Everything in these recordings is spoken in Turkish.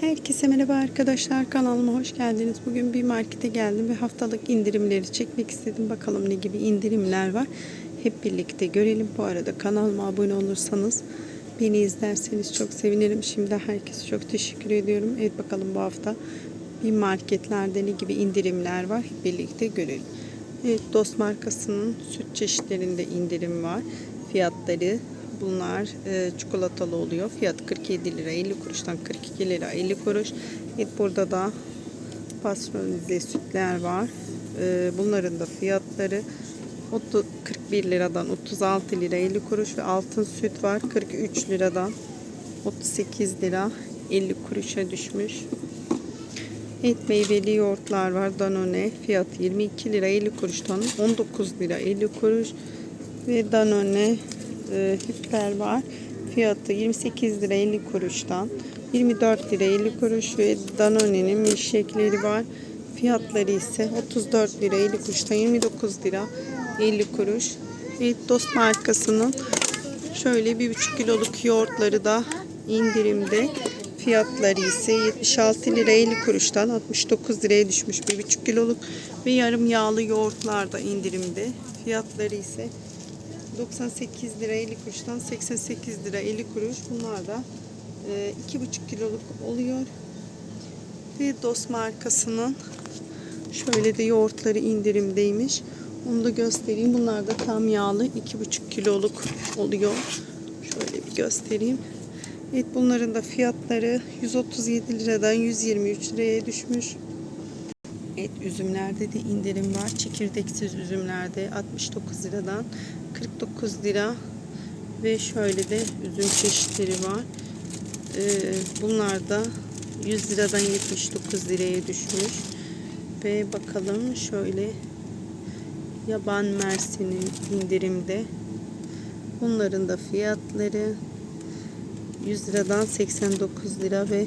Herkese merhaba arkadaşlar kanalıma hoş geldiniz. Bugün bir markete geldim ve haftalık indirimleri çekmek istedim. Bakalım ne gibi indirimler var. Hep birlikte görelim. Bu arada kanalıma abone olursanız beni izlerseniz çok sevinirim. Şimdi herkese çok teşekkür ediyorum. Evet bakalım bu hafta bir marketlerde ne gibi indirimler var. Hep birlikte görelim. Evet Dost markasının süt çeşitlerinde indirim var. Fiyatları Bunlar e, çikolatalı oluyor. Fiyat 47 lira 50 kuruştan 42 lira 50 kuruş. Evet, burada da pastronize sütler var. E, bunların da fiyatları 30, 41 liradan 36 lira 50 kuruş ve altın süt var 43 liradan 38 lira 50 kuruşa düşmüş. Evet meyveli yoğurtlar var. Danone fiyat 22 lira 50 kuruştan 19 lira 50 kuruş ve Danone e, hüpper var. Fiyatı 28 lira 50 kuruştan 24 lira 50 kuruş ve Danone'nin milkshake'leri var. Fiyatları ise 34 lira 50 kuruştan 29 lira 50 kuruş. Evet Dost markasının şöyle 1,5 kiloluk yoğurtları da indirimde. Fiyatları ise 76 lira 50 kuruştan 69 liraya düşmüş 1,5 kiloluk ve yarım yağlı yoğurtlar da indirimde. Fiyatları ise 98 lira 50 kuruştan 88 lira 50 kuruş. Bunlar da e, 2,5 kiloluk oluyor. Ve Dost markasının şöyle de yoğurtları indirimdeymiş. Onu da göstereyim. Bunlar da tam yağlı 2,5 kiloluk oluyor. Şöyle bir göstereyim. Evet bunların da fiyatları 137 liradan 123 liraya düşmüş. Evet üzümlerde de indirim var. Çekirdeksiz üzümlerde 69 liradan 49 lira ve şöyle de üzüm çeşitleri var. Ee, bunlar da 100 liradan 79 liraya düşmüş. Ve bakalım şöyle yaban mersinin indirimde. Bunların da fiyatları 100 liradan 89 lira ve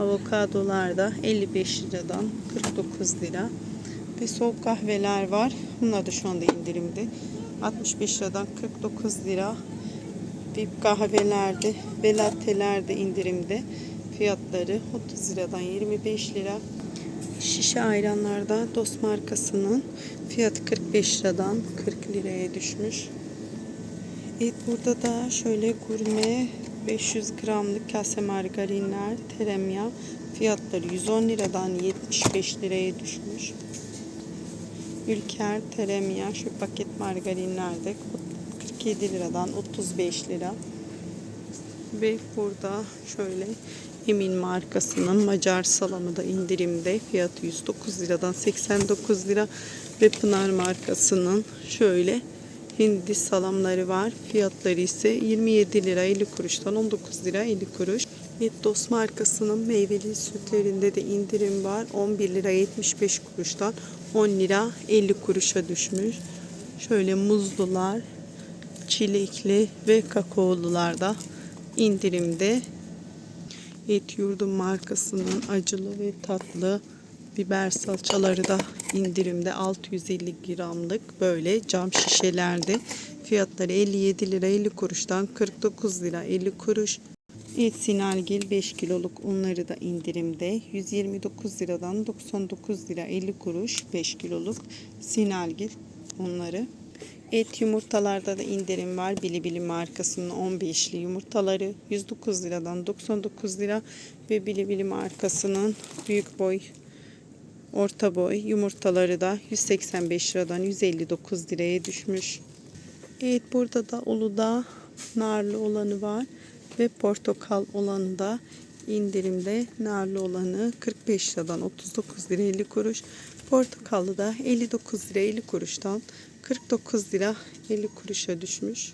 avokadolar da 55 liradan 49 lira. Ve soğuk kahveler var. Bunlar da şu anda indirimde. 65 liradan 49 lira. Dip kahvelerde ve lattelerde indirimde. Fiyatları 30 liradan 25 lira. Şişe ayranlarda Dost markasının fiyatı 45 liradan 40 liraya düşmüş. Evet burada da şöyle gurme 500 gramlık kase margarinler tereyağı fiyatları 110 liradan 75 liraya düşmüş. Ülker tereyağı şu paket margarinlerde 47 liradan 35 lira. Ve burada şöyle Emin markasının Macar salamı da indirimde. Fiyatı 109 liradan 89 lira. Ve Pınar markasının şöyle hindi salamları var. Fiyatları ise 27 lira 50 kuruştan 19 lira 50 kuruş. Dost markasının meyveli sütlerinde de indirim var. 11 lira 75 kuruştan 10 lira 50 kuruşa düşmüş. Şöyle muzlular, çilekli ve kakaolular da indirimde. Et Yurdum markasının acılı ve tatlı biber salçaları da indirimde 650 gramlık böyle cam şişelerde fiyatları 57 lira 50 kuruştan 49 lira 50 kuruş. Evet Sinalgil 5 kiloluk unları da indirimde 129 liradan 99 lira 50 kuruş 5 kiloluk Sinalgil unları. Et yumurtalarda da indirim var. Bilibili markasının 15'li yumurtaları 109 liradan 99 lira ve Bilibili markasının büyük boy orta boy yumurtaları da 185 liradan 159 liraya düşmüş. Evet burada da Uludağ narlı olanı var ve portakal olanı da indirimde narlı olanı 45 liradan 39 lira 50 kuruş. Portakallı da 59 lira 50 kuruştan 49 lira 50 kuruşa düşmüş.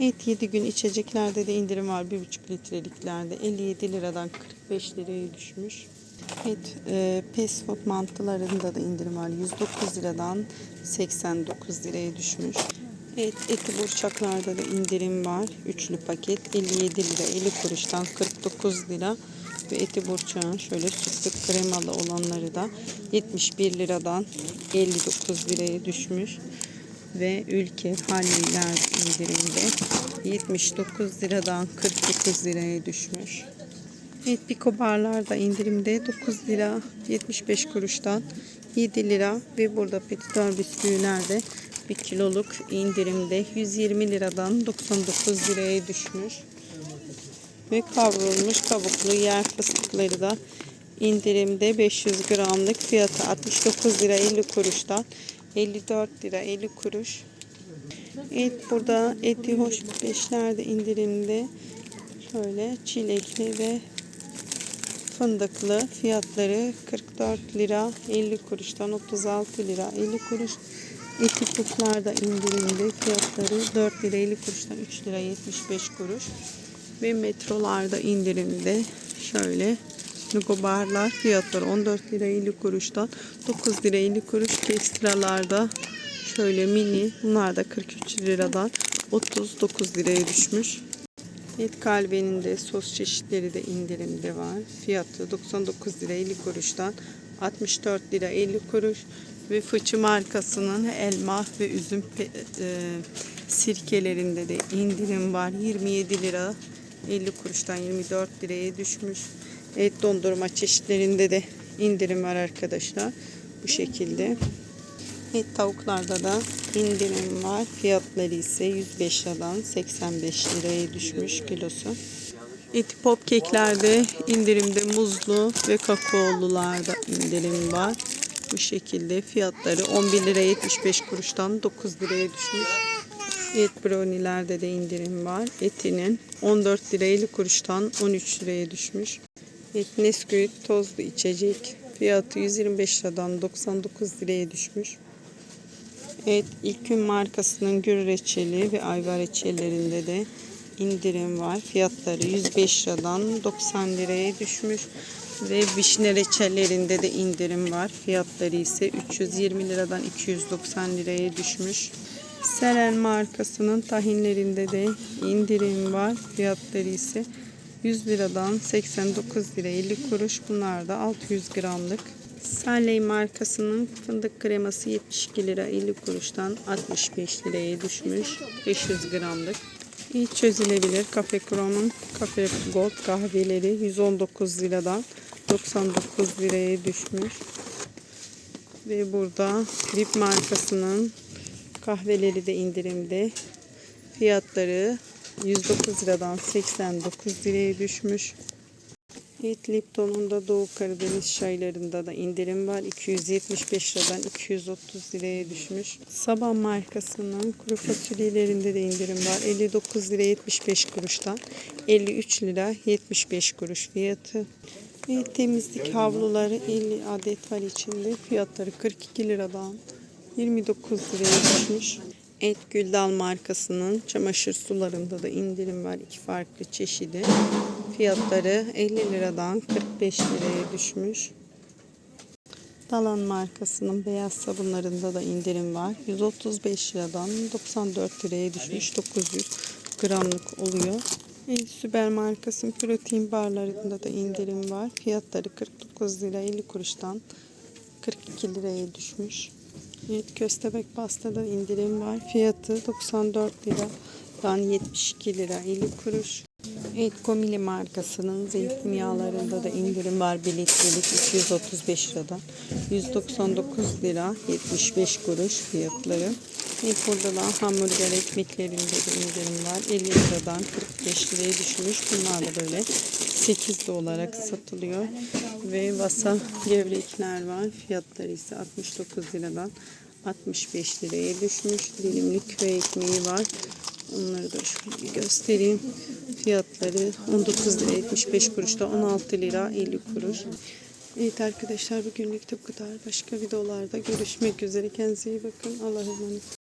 Evet 7 gün içeceklerde de indirim var. 1,5 litreliklerde 57 liradan 45 liraya düşmüş. Evet, e, Pesfot mantılarında da indirim var. 109 liradan 89 liraya düşmüş. Evet, eti burçaklarda da indirim var. Üçlü paket 57 lira 50 kuruştan 49 lira. Ve eti burçağın şöyle sütlü kremalı olanları da 71 liradan 59 liraya düşmüş. Ve ülke halliler indirimde 79 liradan 49 liraya düşmüş. Evet Biko barlar da indirimde 9 lira 75 kuruştan 7 lira ve burada petitör bisküviler de 1 kiloluk indirimde 120 liradan 99 liraya düşmüş. Ve kavrulmuş kabuklu yer fıstıkları da indirimde 500 gramlık fiyatı 69 lira 50 kuruştan 54 lira 50 kuruş. Evet burada eti hoş beşler de indirimde. Şöyle çilekli ve fındıklı fiyatları 44 lira 50 kuruştan 36 lira 50 kuruş. Eti puflar da indirimde fiyatları 4 lira 50 kuruştan 3 lira 75 kuruş. Ve metrolarda indirimde şöyle Nugo barlar fiyatları 14 lira 50 kuruştan 9 lira 50 kuruş. Ekstralarda şöyle mini bunlar da 43 liradan 39 liraya düşmüş. Et kalbenin de sos çeşitleri de indirimde var. Fiyatı 99 lira 50 kuruştan 64 lira 50 kuruş ve fıçı markasının elma ve üzüm e, sirkelerinde de indirim var. 27 lira 50 kuruştan 24 liraya düşmüş. Et dondurma çeşitlerinde de indirim var arkadaşlar. Bu şekilde. Et tavuklarda da indirim var. Fiyatları ise 105 liradan 85 liraya düşmüş kilosu. Eti pop keklerde indirimde muzlu ve kakaolularda indirim var. Bu şekilde fiyatları 11 lira 75 kuruştan 9 liraya düşmüş. Et brownielerde de indirim var. Etinin 14 lira 50 kuruştan 13 liraya düşmüş. Et Nesquik tozlu içecek fiyatı 125 liradan 99 liraya düşmüş. Evet, İlkün markasının gül reçeli ve ayva reçellerinde de indirim var. Fiyatları 105 liradan 90 liraya düşmüş. Ve vişne reçellerinde de indirim var. Fiyatları ise 320 liradan 290 liraya düşmüş. Seren markasının tahinlerinde de indirim var. Fiyatları ise 100 liradan 89 lira 50 kuruş. Bunlar da 600 gramlık. Saley markasının fındık kreması 72 lira 50 kuruştan 65 liraya düşmüş. 500 gramlık. İyi çözülebilir Cafe Crom'un Cafe Gold kahveleri 119 liradan 99 liraya düşmüş. Ve burada Grip markasının kahveleri de indirimde. Fiyatları 109 liradan 89 liraya düşmüş. Evet Lipton'un da Doğu Karadeniz çaylarında da indirim var. 275 liradan 230 liraya düşmüş. Saban markasının kuru fasulyelerinde de indirim var. 59 lira 75 kuruştan 53 lira 75 kuruş fiyatı. Ve temizlik havluları 50 adet var içinde. Fiyatları 42 liradan 29 liraya düşmüş. Et Güldal markasının çamaşır sularında da indirim var. iki farklı çeşidi. Fiyatları 50 liradan 45 liraya düşmüş. Dalan markasının beyaz sabunlarında da indirim var. 135 liradan 94 liraya düşmüş. 900 gramlık oluyor. Süper markasının protein barlarında da indirim var. Fiyatları 49 lira 50 kuruştan 42 liraya düşmüş. Evet, köstebek pastada indirim var. Fiyatı 94 liradan 72 lira 50 kuruş. Evet, Komili markasının zeytinyağlarında da indirim var. Bir litrelik 235 liradan 199 lira 75 kuruş fiyatları. Evet, burada da hamburger ekmeklerinde de indirim var. 50 liradan 45 liraya düşmüş. Bunlar da böyle 8'li olarak satılıyor. Ve vasa gevrekler var. Fiyatları ise 69 liradan 65 liraya düşmüş. Dilimlik köy ekmeği var. Onları da şöyle bir göstereyim. Fiyatları 19 lira 75 kuruşta 16 lira 50 kuruş. Evet arkadaşlar bugünlük bu kadar. Başka videolarda görüşmek üzere. Kendinize iyi bakın. Allah'a emanet.